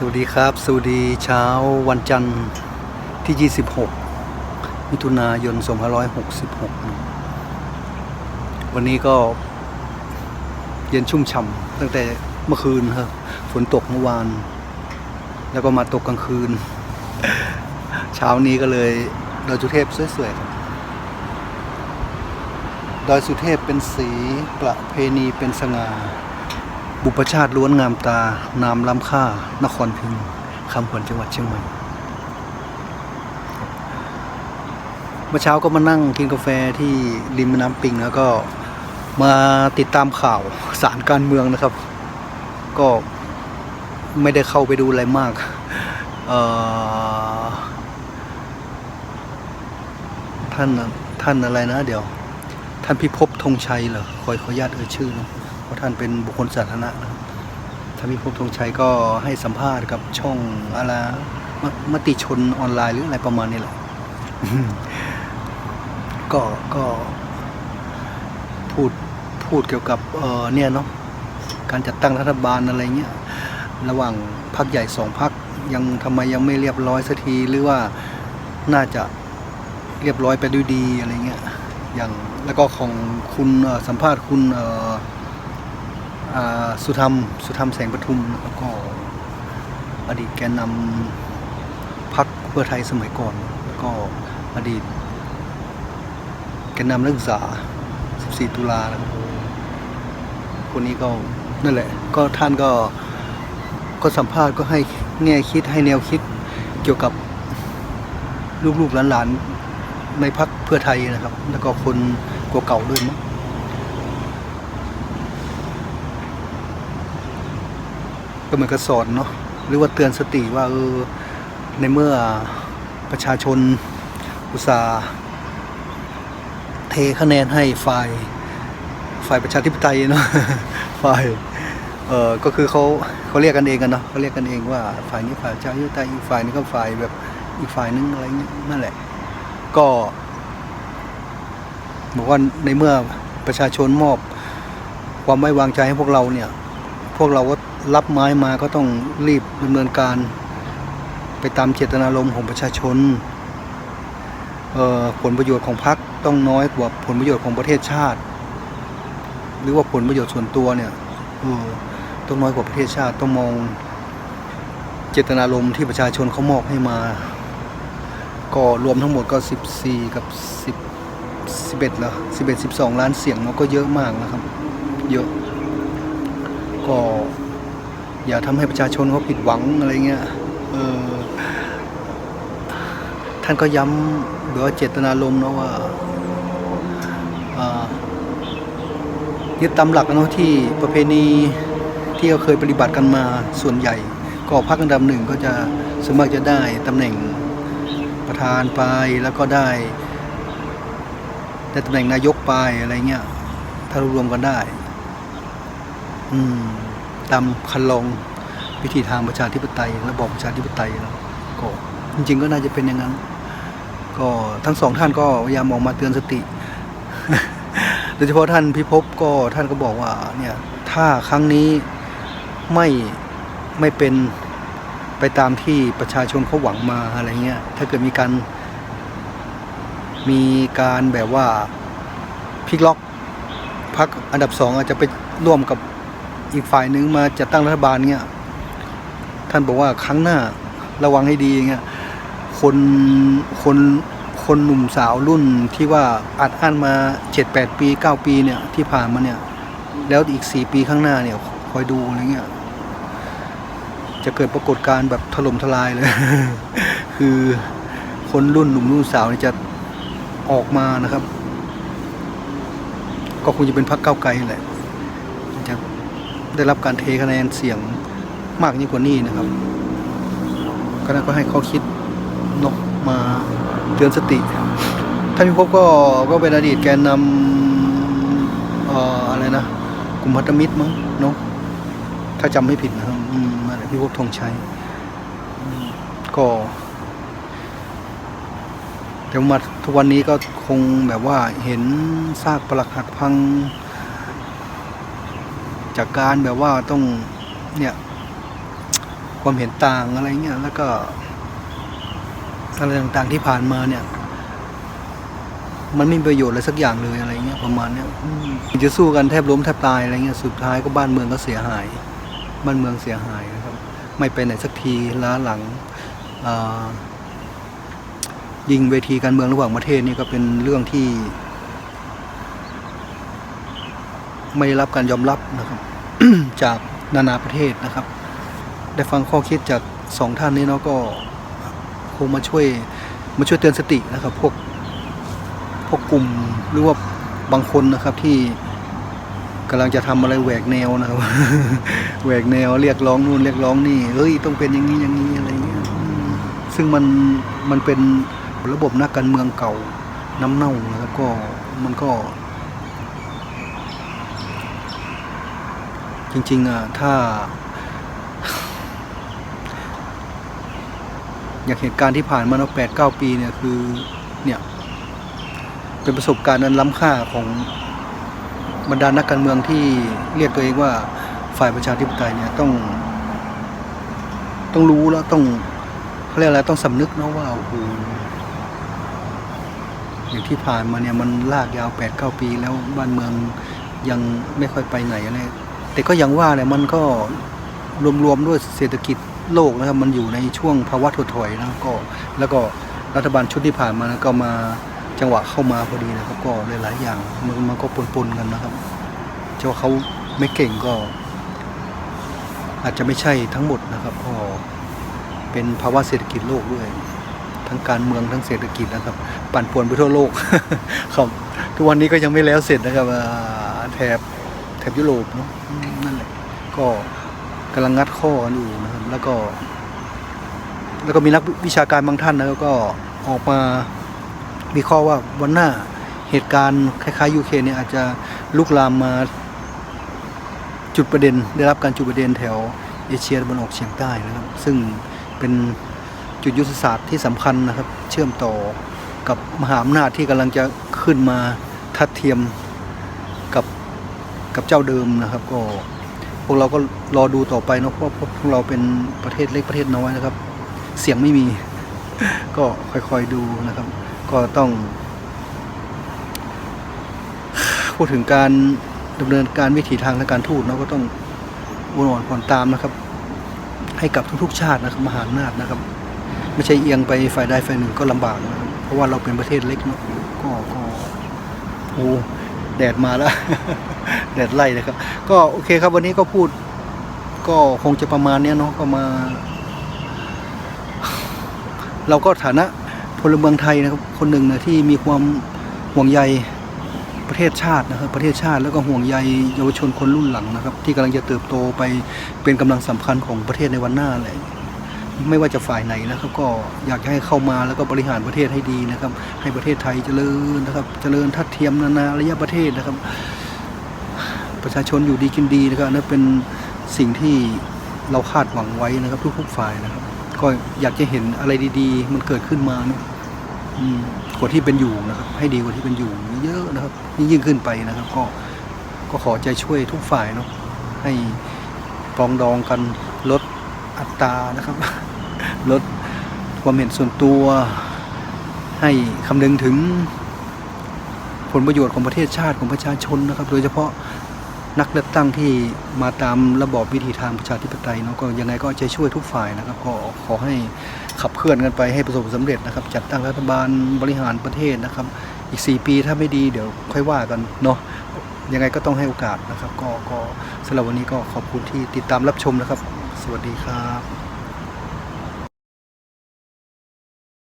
สวัสดีครับ สวัสดีเช้าวันจันทร์ที่ 26 มิถุนายน 2566 วันนี้ก็เย็นชุ่มฉ่ำตั้งแต่เมื่อคืนครับ ฝนตกเมื่อวาน แล้วก็มาตกกลางคืน เช้านี้ก็เลยดอยสุเทพสวยๆครับดอยสุเทพเป็นสีประเพณีเป็นสง่า บุปชาติล้วนงามตา นามล้ำค่า นครพิงคำขวัญจังหวัดเชียงใหม่เมื่อเช้าก็มานั่งกินกาแฟที่ริมแม่น้ำปิงแล้วก็มาติดตามข่าวสารการเมืองนะครับ ก็ไม่ได้เข้าไปดูอะไรมากท่านท่านอะไรนะเดี๋ยว ท่านพิภพธงชัยเหรอขอขออนุญาตเอ่ยชื่อนะ เพราะท่านเป็นบุคคลสาธารณะนะครับท่านพิพธงชัยก็ให้สัมภาษณ์กับช่องอะไรมมติชนออนไลน์หรืออะไรประมาณนี้แหละก็ก็พูดพูดเกี่ยวกับเออเนี่ยเนาะการจัดตั้งรัฐบาลอะไรเงี้ยระหว่างพรรคใหญ่สองพรรคยังทำไมยังไม่เรียบร้อยสักทีหรือว่าน่าจะเรียบร้อยไปด้วยดีอะไรเงี้ยอย่างแล้วก็ของคุณสัมภาษณ์คุณ สุธรรม สุธรรมแสงปทุมแล้วก็อดีตแกนนำพรรคเพื่อไทยสมัยก่อน แล้วก็อดีตแกนนำนักศึกษา 14 ตุลานะครับคนนี้ก็นั่นแหละ ก็ท่านก็ก็สัมภาษณ์ก็ให้แง่คิดให้แนวคิดเกี่ยวกับลูกๆหลานๆในพักเพื่อไทยนะครับ แล้วก็คนเก่าด้วยมั้ง ก็เหมือนกับสอนเนาะหรือว่าเตือนสติว่าเออในเมื่อประชาชนอุตสาห์เทคะแนนให้ฝ่ายฝ่ายประชาธิปไตยเนาะฝ่ายเออก็คือเขาเขาเรียกกันเองกันเนาะเขาเรียกกันเองว่าฝ่ายนี้ฝ่ายประชาธิปไตยอีกฝ่ายนี้ก็ฝ่ายแบบอีกฝ่ายนึงอะไรเงี้ยนั่นแหละ ก็บอกว่าในเมื่อประชาชนมอบความไว้วางใจให้พวกเราเนี่ย พวกเราก็ รับไม้มาก็ต้องรีบดำเนินการ ไปตามเจตนารมณ์ของประชาชนผลประโยชน์ของพรรคต้องน้อยกว่าผลประโยชน์ของประเทศชาติ หรือว่าผลประโยชน์ส่วนตัวเนี่ยต้องน้อยกว่าประเทศชาติต้องมองเจตนารมณ์ที่ประชาชนเขามอบให้มา ก็รวมทั้งหมดก็ 14 กับ 10 11แล้ว11 12 ล้านเสียงมันก็เยอะมากนะครับ เยอะ ก็ อย่าทำให้ประชาชนเขาผิดหวังอะไรเงี้ยเออท่านก็ย้ำหรือว่าเจตนารมณ์นะว่ายึดตามหลักนะที่ประเพณีที่เราเคยปฏิบัติกันมาส่วนใหญ่ ก็พรรคอันดับหนึ่งก็จะสวนมากจะได้ตำแหน่งประธานไปแล้วก็ได้ได้ตำแหน่งนายกไปอะไรเงี้ยถ้ารวมกันได้ อืม ตามคันลองวิธีทางประชาธิปไตยระบอบประชาธิปไตยแล้วก็จริง ๆ ก็น่าจะเป็นอย่างนั้น ก็ทั้งสองท่านก็พยายามออกมาเตือนสติ โดยเฉพาะท่านพิภพก็ท่านก็บอกว่าเนี่ยถ้าครั้งนี้ไม่ไม่เป็นไปตามที่ประชาชนเขาหวังมาอะไรเงี้ย ถ้าเกิดมีการ มีการแบบว่าพลิกล็อกพักอันดับสองอาจจะไปร่วมกับ อีกฝ่ายหนึ่งมาจัดตั้งรัฐบาลเงี้ยท่านบอกว่าครั้งหน้าระวังให้ดีเงี้ยคนคนคนหนุ่มสาวรุ่นที่ว่าอัดอั้นมาเจ็ดแปดปีเก้าปีเนี่ยที่ผ่านมาเนี่ย แล้วอีกสี่ปีข้างหน้าเนี่ยคอยดูอะไรเงี้ยจะเกิดปรากฏการณ์แบบถล่มทลายเลย คือคนรุ่นหนุ่มรุ่นสาวเนี่ยจะออกมานะครับ ก็คงจะเป็นพรรคเก้าไกลแหละจะ ได้รับการเทคะแนนเสียงมากยิ่งกว่านี้นะครับก็น่าก็ให้ข้อคิดนกมาเตือนสติท่านพิภพก็ก็เป็นอดีตแกนนำเอ่ออะไรนะกลุ่มพันธมิตรมั้งเนาะถ้าจำไม่ผิดนะครับอืมนั่นแหละพิภพธงชัยก็แต่มาทุกวันนี้ก็คงแบบว่าเห็นซากปรักหักพัง จากการแบบว่าต้องเนี่ยความเห็นต่างอะไรเงี้ยแล้วก็อะไรต่างๆที่ผ่านมาเนี่ย มันไม่มีประโยชน์อะไรสักอย่างเลยอะไรเงี้ยประมาณเนี้ยอืมจะสู้กันแทบล้มแทบตายอะไรเงี้ยสุดท้ายก็บ้านเมืองก็เสียหาย บ้านเมืองเสียหายนะครับ ไม่ไปไหนสักทีล้าหลังยิงเวทีการเมืองระหว่างประเทศนี่ก็เป็นเรื่องที่ ไม่ได้รับการยอมรับนะครับ จากนานาประเทศนะครับ ได้ฟังข้อคิดจากสองท่านนี้เนาะก็คงมาช่วยมาช่วยเตือนสตินะครับ พวกพวกกลุ่มหรือว่าบางคนนะครับที่กำลังจะทำอะไรแหวกแนวนะครับแหวกแนวเรียกร้องนู่นเรียกร้องนี่เฮ้ยต้องเป็นอย่างนี้อย่างนี้อะไรเงี้ยซึ่งมันมันเป็นระบบนักการเมืองเก่าน้ำเน่านะครับก็มันก็ จริงๆอะถ้า อย่างเหตุการณ์ที่ผ่านมาเนาะแปดเก้าปีเนี่ยคือเนี่ยเป็นประสบการณ์อันล้ำค่าของบรรดานักการเมืองที่เรียกตัวเองว่าฝ่ายประชาธิปไตยเนี่ยต้อง ต้องรู้แล้วต้องเขาเรียกอะไรต้องสำนึกเนาะว่าโอ้โหอย่างที่ผ่านมาเนี่ยมันลากยาวแปดเก้าปีแล้วบ้านเมืองยังไม่ค่อยไปไหนอะไร แต่ก็ยังว่าเนี่ยมันก็รวมๆด้วยเศรษฐกิจโลกนะครับมันอยู่ในช่วงภาวะถดถอยนะก็แล้วก็รัฐบาลชุดที่ผ่านมานะก็มาจังหวะเข้ามาพอดีนะครับก็หลายๆอย่างมันมันก็ปนๆกันนะครับเจะว่าเขาไม่เก่งก็ อาจจะไม่ใช่ทั้งหมดนะครับก็เป็นภาวะเศรษฐกิจโลกด้วย ทั้งการเมืองทั้งเศรษฐกิจนะครับ ปั่นป่วนไปทั่วโลกครับทุกวันนี้ก็ยังไม่แล้วเสร็จนะครับแถบ บยุโรปเนาะนั่นแหละ ก็กำลังงัดข้อกันอยู่นะครับ แล้วก็ แล้วก็มีนักวิชาการบางท่านนะก็ออกมาวิเคราะห์ว่าวันหน้าเหตุการณ์คล้ายๆยูเคนเนี่ยอาจจะลุกลามมาจุดประเด็น ได้รับการจุดประเด็นแถวเอเชียตะวันออกเฉียงใต้นะครับ ซึ่งเป็นจุดยุทธศาสตร์ที่สำคัญนะครับ เชื่อมต่อกับมหาอำนาจที่กำลังจะขึ้นมาทัดเทียม กับเจ้าเดิมนะครับ ก็พวกเราก็รอดูต่อไปเนาะเพราะพวกเราเป็นประเทศเล็กประเทศน้อยนะครับ เสียงไม่มี ก็ค่อยๆดูนะครับ ก็ต้อง พูดถึงการดำเนินการวิถีทางทางการทูตเนาะก็ต้องอุนอ่อนผ่อนตามนะครับ ให้กับทุกๆ ชาตินะครับมหาอำนาจนะครับ ไม่ใช่เอียงไปฝ่ายใดฝ่ายหนึ่งก็ลำบากนะครับเพราะว่าเราเป็นประเทศเล็กเนาะก็ก็โอ้ แดดมาแล้ว แดดไล่นะครับ ก็โอเคครับวันนี้ก็พูด ก็คงจะประมาณนี้เนาะก็มา เราก็ฐานะพลเมืองไทยนะครับ คนหนึ่งนะที่มีความห่วงใยประเทศชาตินะครับ ประเทศชาติแล้วก็ห่วงใยเยาวชนคนรุ่นหลังนะครับ ที่กำลังจะเติบโตไปเป็นกำลังสำคัญของประเทศในวันหน้าเลย ไม่ว่าจะฝ่ายไหนนะครับ ก็อยากจะให้เข้ามาแล้วก็บริหารประเทศให้ดีนะครับ ให้ประเทศไทยเจริญนะครับเจริญทัดเทียมนานาระยะประเทศนะครับ ประชาชนอยู่ดีกินดีนะครับนั่นเป็นสิ่งที่เราคาดหวังไว้นะครับ ทุกๆฝ่ายนะครับ ก็อยากจะเห็นอะไรดีๆ มันเกิดขึ้นมาเนะกว่าที่เป็นอยู่นะครับ ให้ดีกว่าที่เป็นอยู่เยอะนะครับยิ่งยิ่งขึ้นไปนะครับ ก็ก็ขอใจช่วยทุกฝ่ายเนาะให้ปองดองกันลดอัตรานะครับ ลดความเห็นส่วนตัว ให้คำนึงถึงผลประโยชน์ของประเทศชาติของประชาชนนะครับ โดยเฉพาะนักเลือกตั้งที่มาตามระบอบวิธีทางประชาธิปไตยเนาะก็ยังไงก็ใจช่วยทุกฝ่ายนะครับก็ขอให้ขับเคลื่อนกันไปให้ประสบความสำเร็จนะครับ จัดตั้งรัฐบาลบริหารประเทศนะครับ อีก 4 ปีถ้าไม่ดีเดี๋ยวค่อยว่ากันเนาะยังไงก็ต้องให้โอกาสนะครับ ก็ก็สำหรับวันนี้ก็ขอบคุณที่ติดตามรับชมนะครับ สวัสดีครับ